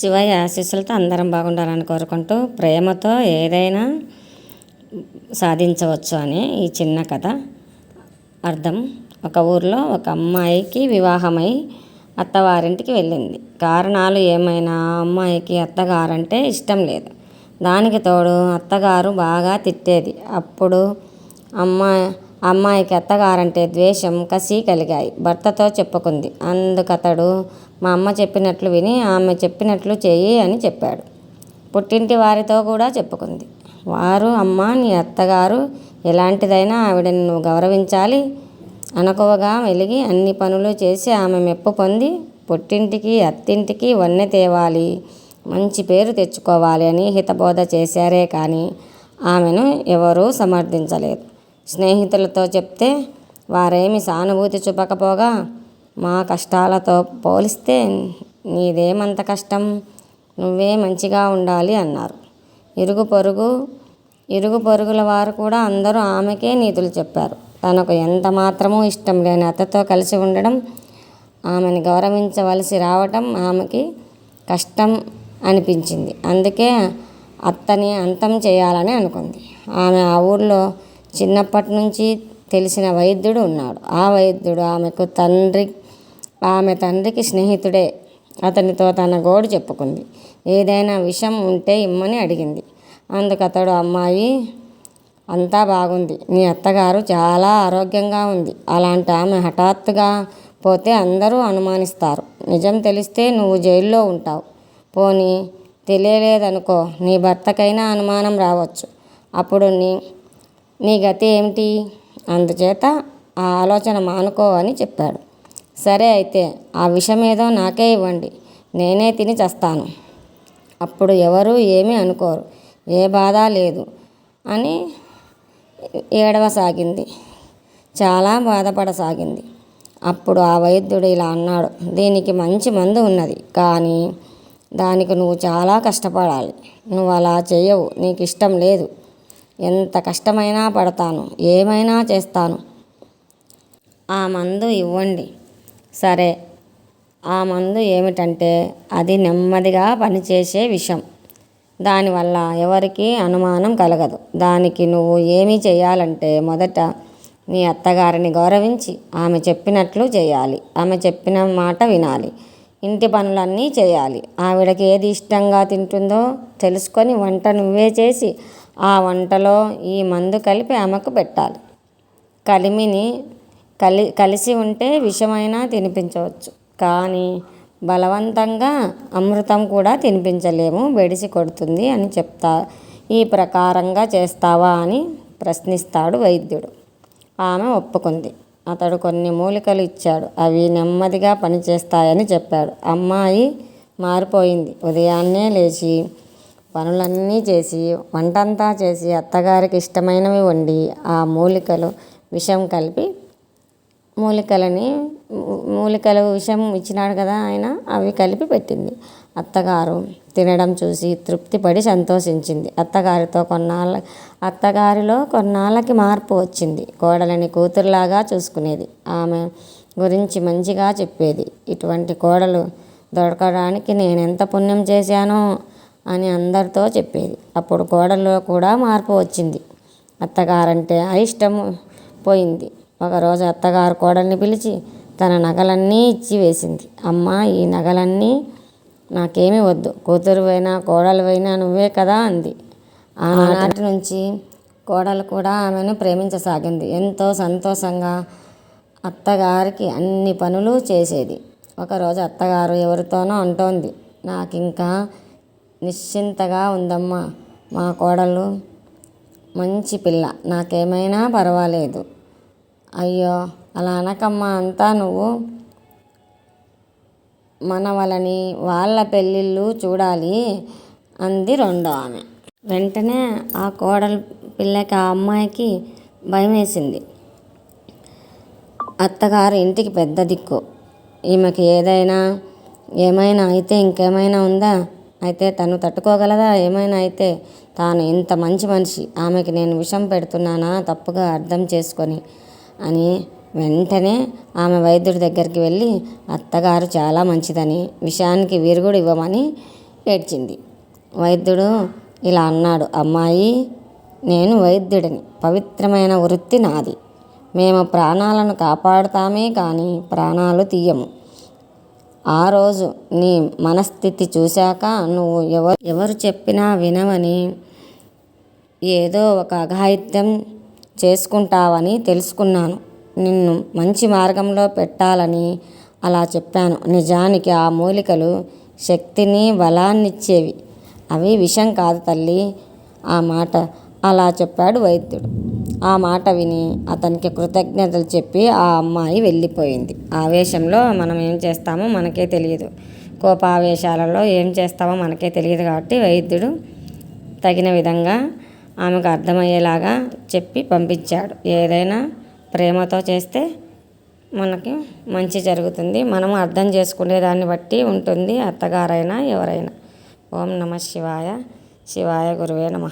శివయ్య ఆశీస్సులతో అందరం బాగుండాలని కోరుకుంటూ ప్రేమతో ఏదైనా సాధించవచ్చు అని ఈ చిన్న కథ. అర్థం? ఒక ఊరిలో ఒక అమ్మాయికి వివాహమై అత్తవారింటికి వెళ్ళింది. కారణాలు ఏమైనా? అమ్మాయికి అత్తగారంటే ఇష్టం లేదు. దానికి తోడు అత్తగారు బాగా తిట్టేది. అప్పుడు అమ్మాయి అమ్మాయికి అత్తగారంటే ద్వేషం కసి కలిగాయి. భర్తతో చెప్పుకుంది. అందుకతడు మా అమ్మ చెప్పినట్లు విని ఆమె చెప్పినట్లు చెయ్యి అని చెప్పాడు. పుట్టింటి వారితో కూడా చెప్పుకుంది. వారు అమ్మ నీ అత్తగారు ఎలాంటిదైనా ఆవిడని నువ్వు గౌరవించాలి. అనకువగా వెలిగి అన్ని పనులు చేసి ఆమె మెప్పు పొంది పుట్టింటికి అత్తింటికి వన్నె తేవాలి. మంచి పేరు తెచ్చుకోవాలి అని హితబోధ చేశారే కానీ ఆమెను ఎవరూ సమర్థించలేదు. స్నేహితులతో చెప్తే వారేమి సానుభూతి చూపకపోగా మా కష్టాలతో పోలిస్తే నీదేమంత కష్టం? నువ్వే మంచిగా ఉండాలి అన్నారు. ఇరుగు పొరుగు ఇరుగు పొరుగుల వారు కూడా అందరూ ఆమెకే నీతులు చెప్పారు. తనకు ఎంత మాత్రమూ ఇష్టం లేని అత్తతో కలిసి ఉండడం ఆమెను గౌరవించవలసి రావటం ఆమెకి కష్టం అనిపించింది. అందుకే అత్తని అంతం చేయాలని అనుకుంది. ఆమె ఆ ఊర్లో చిన్నప్పటి నుంచి తెలిసిన వైద్యుడు ఉన్నాడు. ఆ వైద్యుడు ఆమెకు తండ్రి ఆమె తండ్రికి స్నేహితుడే. అతనితో తన గోడు చెప్పుకుంది. ఏదైనా విషం ఉంటే ఇమ్మని అడిగింది. అందుకు అతడు అమ్మాయి అంతా బాగుంది. నీ అత్తగారు చాలా ఆరోగ్యంగా ఉంది. అలాంటి ఆమె హఠాత్తుగా పోతే అందరూ అనుమానిస్తారు. నిజం తెలిస్తే నువ్వు జైల్లో ఉంటావు. పోనీ తెలియలేదనుకో నీ భర్తకైనా అనుమానం రావచ్చు. అప్పుడు నీ నీ గతి ఏమిటి? అందుచేత ఆ ఆలోచన మానుకో అని చెప్పాడు. సరే అయితే ఆ విషం ఏదో నాకే ఇవ్వండి. నేనే తిని చస్తాను. అప్పుడు ఎవరూ ఏమీ అనుకోరు. ఏ బాధ లేదు అని ఏడవసాగింది. చాలా బాధపడసాగింది. అప్పుడు ఆ వైద్యుడు ఇలా అన్నాడు దీనికి మంచి మందు ఉన్నది. కానీ దానికి నువ్వు చాలా కష్టపడాలి. నువ్వు అలా చేయవు నీకు ఇష్టం లేదు. ఎంత కష్టమైనా పడతాను. ఏమైనా చేస్తాను. ఆ మందు ఇవ్వండి. సరే. ఆ మందు ఏమిటంటే అది నెమ్మదిగా పనిచేసే విషం. దానివల్ల ఎవరికి అనుమానం కలగదు. దానికి నువ్వు ఏమి చేయాలంటే మొదట నీ అత్తగారిని గౌరవించి ఆమె చెప్పినట్లు చేయాలి. ఆమె చెప్పిన మాట వినాలి. ఇంటి పనులన్నీ చేయాలి. ఆవిడకి ఏది ఇష్టంగా తింటుందో తెలుసుకొని వంట నువ్వే చేసి ఆ వంటలో ఈ మందు కలిపి ఆమెకు పెట్టాలి. కలిమిని కలి కలిసి ఉంటే విషమైనా తినిపించవచ్చు. కానీ బలవంతంగా అమృతం కూడా తినిపించలేము బెడిసి కొడుతుంది అని చెప్తా ఈ ప్రకారంగా చేస్తావా అని ప్రశ్నిస్తాడు వైద్యుడు. ఆమె ఒప్పుకుంది. అతడు కొన్ని మూలికలు ఇచ్చాడు. అవి నెమ్మదిగా పనిచేస్తాయని చెప్పాడు. అమ్మాయి మారిపోయింది. ఉదయాన్నే లేచి పనులన్నీ చేసి వంటంతా చేసి అత్తగారికి ఇష్టమైనవి వండి ఆ మూలికలు విషం కలిపి మూలికలని మూలికలు విషం ఇచ్చినాడు కదా ఆయన అవి కలిపి పెట్టింది. అత్తగారు తినడం చూసి తృప్తిపడి సంతోషించింది. అత్తగారితో కొన్నాళ్ళ అత్తగారిలో కొన్నాళ్ళకి మార్పు వచ్చింది. కోడలని కూతురులాగా చూసుకునేది. ఆమె గురించి మంచిగా చెప్పేది. ఇటువంటి కోడలు దొరకడానికి నేను ఎంత పుణ్యం చేశానో? అని అందరితో చెప్పేది. అప్పుడు కోడల్లో కూడా మార్పు వచ్చింది. అత్తగారంటే అయిష్టం పోయింది. ఒకరోజు అత్తగారు కోడల్ని పిలిచి తన నగలన్నీ ఇచ్చి వేసింది. అమ్మ ఈ నగలన్నీ నాకేమీ వద్దు. కూతురువైనా కోడలువైనా నువ్వే కదా అంది. ఆనాటి నుంచి కోడలు కూడా ఆమెను ప్రేమించసాగింది. ఎంతో సంతోషంగా అత్తగారికి అన్ని పనులు చేసేది. ఒకరోజు అత్తగారు ఎవరితోనో అంటోంది నాకు ఇంకా నిశ్చింతగా ఉందమ్మా. మా కోడలు మంచి పిల్ల. నాకేమైనా పర్వాలేదు. అయ్యో అలా అనకమ్మా అంతా నువ్వు. మనవలని వాళ్ళ పెళ్ళిళ్ళు చూడాలి అంది రెండో ఆమె. వెంటనే ఆ కోడలు పిల్లకి ఆ అమ్మాయికి భయం వేసింది అత్తగారు ఇంటికి పెద్ద దిక్కు. ఈమెకి ఏదైనా ఏమైనా అయితే ఇంకేమైనా ఉందా? అయితే తను తట్టుకోగలదా? ఏమైనా అయితే తాను ఇంత మంచి మనిషి ఆమెకి నేను విషం పెడుతున్నానా? తప్పుగా అర్థం చేసుకొని అని వెంటనే ఆమె వైద్యుడి దగ్గరికి వెళ్ళి అత్తగారు చాలా మంచిదని విషానికి విరుగుడు ఇవ్వమని ఏడ్చింది. వైద్యుడు ఇలా అన్నాడు అమ్మాయి నేను వైద్యుడిని. పవిత్రమైన వృత్తి నాది. మేము ప్రాణాలను కాపాడుతామే కానీ ప్రాణాలు తీయము. ఆ రోజు నీ మనస్థితి చూశాక నువ్వు ఎవరు ఎవరు చెప్పినా వినవని ఏదో ఒక అఘాయిత్యం చేసుకుంటావని తెలుసుకున్నాను. నిన్ను మంచి మార్గంలో పెట్టాలని అలా చెప్పాను. నిజానికి ఆ మూలికలు శక్తిని బలాన్నిచ్చేవి. అవి విషం కాదు తల్లి ఆ మాట. అలా చెప్పాడు వైద్యుడు. ఆ మాట విని అతనికి కృతజ్ఞతలు చెప్పి ఆ అమ్మాయి వెళ్ళిపోయింది. ఆవేశంలో మనం ఏం చేస్తామో మనకే తెలియదు. కోపావేశాలలో ఏం చేస్తామో మనకే తెలియదు కాబట్టి వైద్యుడు తగిన విధంగా ఆమెకు అర్థమయ్యేలాగా చెప్పి పంపించాడు. ఏదైనా ప్రేమతో చేస్తే మనకి మంచి జరుగుతుంది. మనం అర్థం చేసుకునే దాన్ని బట్టి ఉంటుంది అత్తగారైనా ఎవరైనా. ఓం నమ శివాయ. శివాయ గురువే నమ.